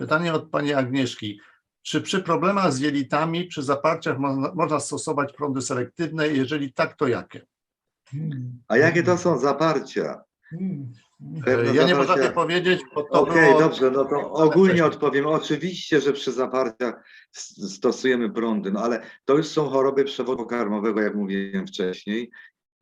Pytanie od pani Agnieszki. Czy przy problemach z jelitami, przy zaparciach można, można stosować prądy selektywne? Jeżeli tak, to jakie? A jakie to są zaparcia? Pewne Ja nie zaparcia- potrafię powiedzieć, bo to Okej, było... dobrze, no to ogólnie odpowiem. Oczywiście, że przy zaparciach s- stosujemy prądy, no ale to już są choroby przewodu pokarmowego, jak mówiłem wcześniej.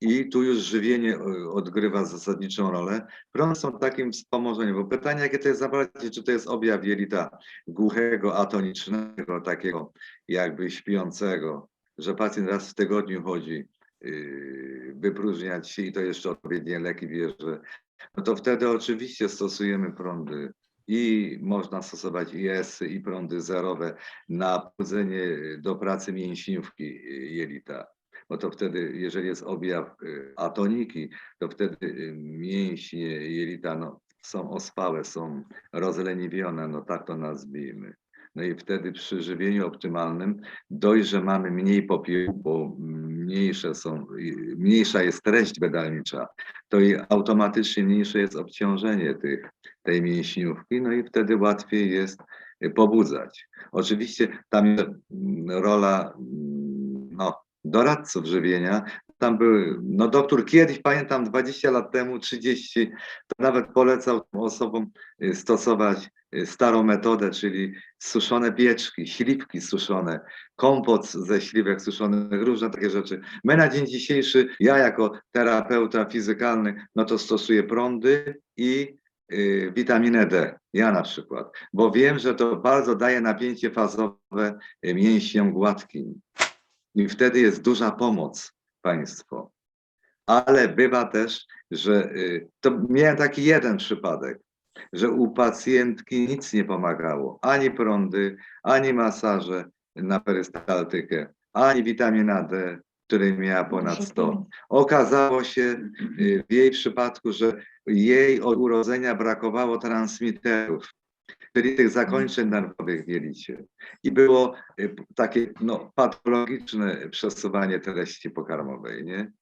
I tu już żywienie y, odgrywa zasadniczą rolę. Prądy są takim wspomożeniem, bo pytanie, jakie to jest zaparcie, czy to jest objaw jelita głuchego, atonicznego, takiego jakby śpiącego, że pacjent raz w tygodniu chodzi yy, wypróżniać się i to jeszcze odpowiednie leki bierze, no to wtedy oczywiście stosujemy prądy i można stosować IS i prądy zerowe na pobudzenie do pracy mięśniówki y, jelita. Bo to wtedy, jeżeli jest objaw y, atoniki, to wtedy y, mięśnie jelita no, są ospałe, są rozleniwione, no tak to nazwijmy. No i wtedy przy żywieniu optymalnym dość, że mamy mniej popiół, bo mniejsze są, y, mniejsza jest treść bedalnicza, to i automatycznie mniejsze jest obciążenie tych, tej mięśniówki, no i wtedy łatwiej jest pobudzać. Oczywiście tam mm, rola mm, no, doradców żywienia. Tam były, no doktor kiedyś, pamiętam 20 lat temu, 30, to nawet polecał osobom y, stosować y, starą metodę, czyli suszone pieczki, śliwki suszone, kompot ze śliwek suszonych, różne takie rzeczy. My na dzień dzisiejszy, ja jako terapeuta fizykalny, no to stosuję prądy i y, witaminę D. Ja na przykład, bo wiem, że to bardzo daje napięcie fazowe y, mięśniom gładkim. I wtedy jest duża pomoc państwo. Ale bywa też, że y, to miałem taki jeden przypadek, że u pacjentki nic nie pomagało. Ani prądy, ani masaże na perystaltykę, ani witamina D, której miała ponad 100. Okazało się y, w jej przypadku, że jej od urodzenia brakowało transmiterów, czyli tych zakończeń nerwowych w jelicie. I było y, takie no, patologiczne przesuwanie treści pokarmowej, nie?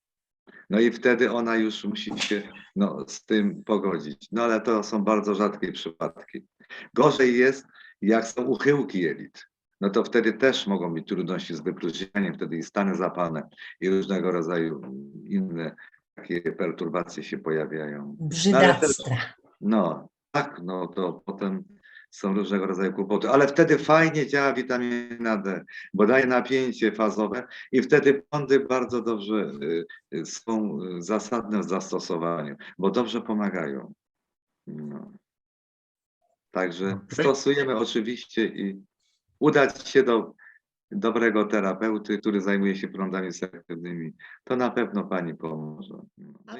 No i wtedy ona już musi się no, z tym pogodzić. No ale to są bardzo rzadkie przypadki. Gorzej jest, jak są uchyłki jelit. No to wtedy też mogą być trudności z wypróżnianiem, wtedy i stany zapalne i różnego rodzaju inne takie perturbacje się pojawiają. Brzydactwa. No, tak, no to potem są różnego rodzaju kłopoty, ale wtedy fajnie działa witamina D, bo daje napięcie fazowe i wtedy prądy bardzo dobrze y, y, są y, zasadne w zastosowaniu, bo dobrze pomagają. No. Także stosujemy oczywiście i udać się do dobrego terapeuty, który zajmuje się prądami selektywnymi, to na pewno pani pomoże. No